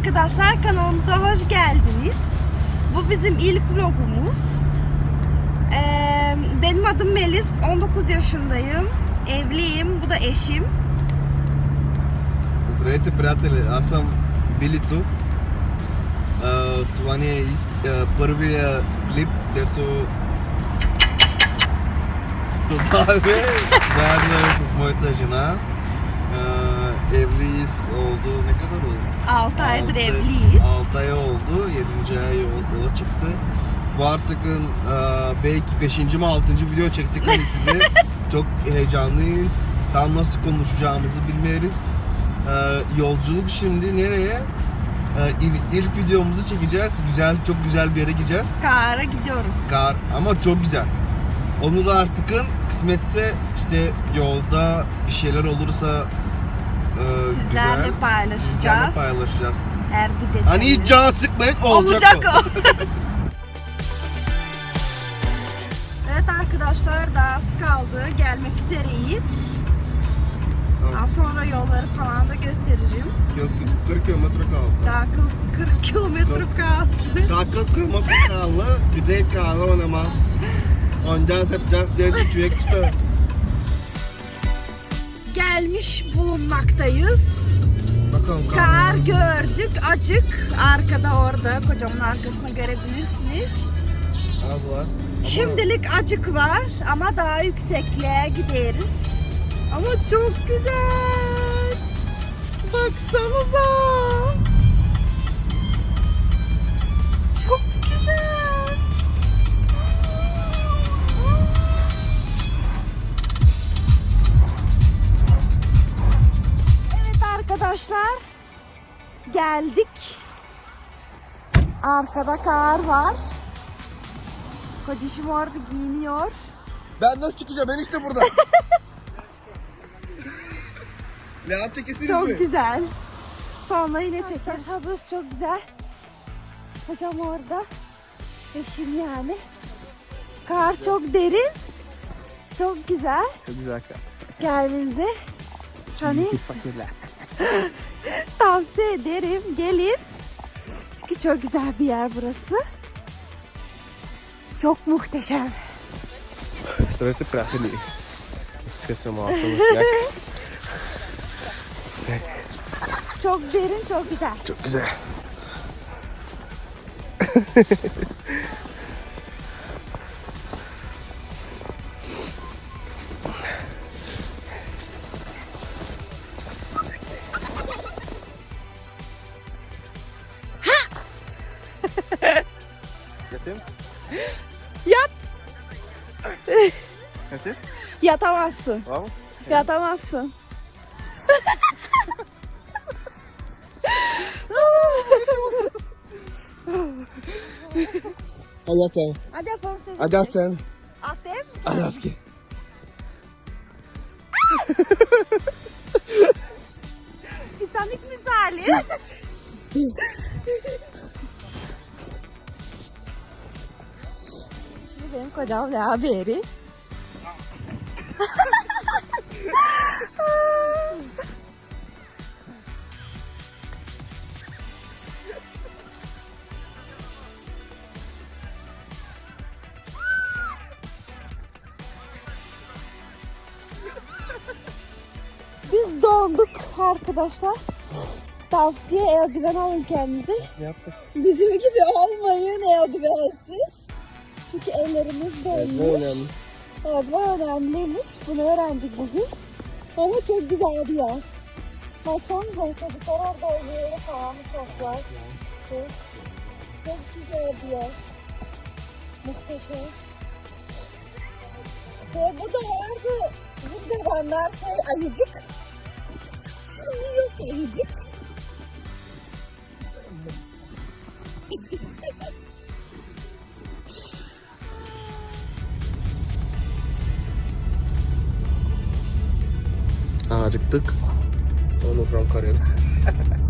arkadaşlar kanalımıza hoş geldiniz. Bu bizim ilk vlogumuz. Ee, benim adım Melis, 19 yaşındayım. Evliyim, bu da eşim. Здравейте, приятели! Аз съм Билито. А, това ни е ист- а, първия клип, дето създаваме заедно с моята жена. Evliyiz oldu. Ne kadar oldu? 6 aydır Altı- evliyiz. 6 ay oldu. 7. ay yol- yola çıktı. Bu artık e, belki 5. mi 6. video çektik hani size. Çok heyecanlıyız. Tam nasıl konuşacağımızı bilmiyoruz. E, yolculuk şimdi nereye? İlk, ilk videomuzu çekeceğiz. Güzel, çok güzel bir yere gideceğiz. Kara gidiyoruz. Kar ama çok güzel. Onu da artıkın kısmetse işte yolda bir şeyler olursa e, Sizlerle güzel. paylaşacağız. Sizlerle paylaşacağız. Her bir detayı. Hani hiç can sıkmayın olacak, Olacak o. evet arkadaşlar daha az kaldı. Gelmek üzereyiz. Tamam. Az sonra yolları falan da gösteririm. Yok 40 kilometre kaldı. Daha kıl- 40 kilometre kaldı. Daha 40 kilometre kaldı. Bir de kaldı oynama. Oynayacağız yapacağız diye çürek işte. Gelmiş bulunmaktayız. Bakalım Kar gördük, acık. Arkada orada, kocamın arkasına görebilirsiniz. Az var. Ama Şimdilik acık var ama daha yüksekliğe gideriz. Ama çok güzel. Baksanıza. Arkadaşlar. Geldik. Arkada kar var. Kocişim orada giyiniyor. Ben nasıl çıkacağım? Ben işte burada. Leğen çekesiniz Çok mi? güzel. Sonra yine çeker. Burası çok güzel. Hocam orada. Eşim yani. Kar çok derin. Çok güzel. Çok güzel kar. Gelmenize hani Pis fakirler. Tavsiye ederim. Gelin. Çünkü çok güzel bir yer burası. Çok muhteşem. Sırası prasili. Açıkçası muhakkak. Çok derin, çok güzel. Çok güzel. Yatayım? Yat. Yatayım? Yatamazsın. Mı? Yatamazsın. Hadi yat sen. Hadi yapalım seni. Hadi yat sen. Atayım. Hadi yat ki. Titanik misali. benim kocam ne haberi? Biz donduk arkadaşlar. Tavsiye eldiven alın kendinize. Ne yaptık? Bizim gibi olmayın eldivensiz. Çünkü ellerimiz Bu donmuş. önemli. Evet bu önemliymiş. Bunu öğrendik bugün. Ama çok güzel bir yer. Baksanıza çocuklar orada oynuyor falan uşaklar. Çok, çok güzel bir yer. Muhteşem. Ve burada vardı. Bu zamanlar şey ayıcık. Şimdi yok ayıcık. Acıktık. Onu from Kore'de.